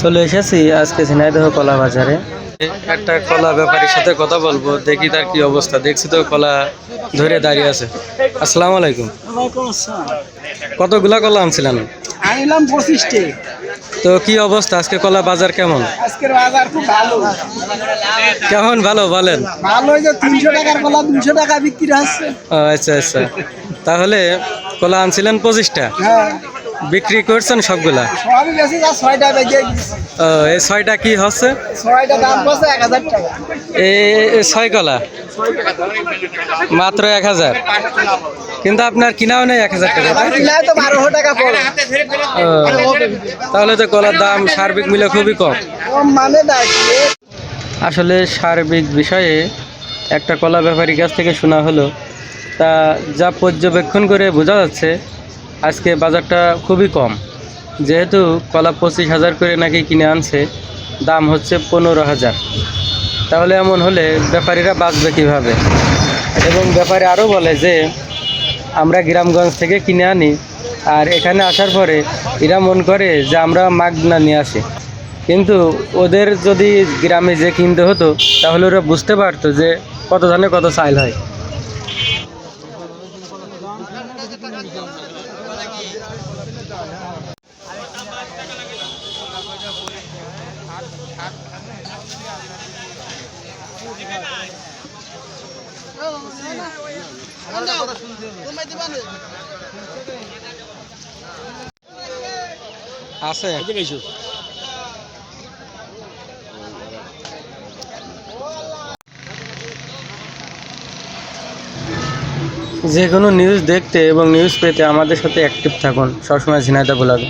চলে এসেছি আজকে ঝিনাইদহ কলা বাজারে। একটা কলা ব্যাপারীর সাথে কথা বলব দেখি তার কি অবস্থা। দেখছি তো কলা ধরে দাঁড়িয়ে আছে। আসসালামু আলাইকুম। কতগুলা কলা আনছিলেন? আনিলাম পঁচিশটে। তো কি অবস্থা? আজকে কলা বাজার কেমন? আজকের বাজার খুব ভালো। কেমন? ভালো বলেন। ভালো যে তিনশো টাকার কলা দুশো টাকা বিক্রি হচ্ছে। আচ্ছা আচ্ছা। তাহলে কলা আনছিলেন পঁচিশটা? হ্যাঁ। বিক্রি করছেন সবগুলা? ও, এই ছয়টা কি হচ্ছে? এই ছয় কলা মাত্র এক হাজার। কিন্তু আপনার কিনাও নেই এক হাজার টাকা ও, তাহলে তো কলার দাম সার্বিক মিলে খুবই কম। মানে আসলে সার্বিক বিষয়ে একটা কলা ব্যাপারীর কাছ থেকে শোনা হলো। তা যা পর্যবেক্ষণ করে বোঝা যাচ্ছে আজকে বাজারটা খুবই কম। যেহেতু কলা পঁচিশ হাজার করে নাকি কিনে আনছে, দাম হচ্ছে পনেরো হাজার। তাহলে এমন হলে ব্যাপারীরা বাঁচবে কীভাবে? এবং ব্যাপারী আরও বলে যে, আমরা গ্রামগঞ্জ থেকে কিনে আনি, আর এখানে আসার পরে এরা মন করে যে আমরা মাগনা নিয়ে আসি। কিন্তু ওদের যদি গ্রামে যে কিনতে হতো, তাহলে ওরা বুঝতে পারতো যে কত ধানে কত চাইল হয়। আছে। যে কোনো নিউজ দেখতে এবং নিউজ পেতে আমাদের সাথে অ্যাক্টিভ থাকুন। সবসময় ঝিনাইদা ব্লগে।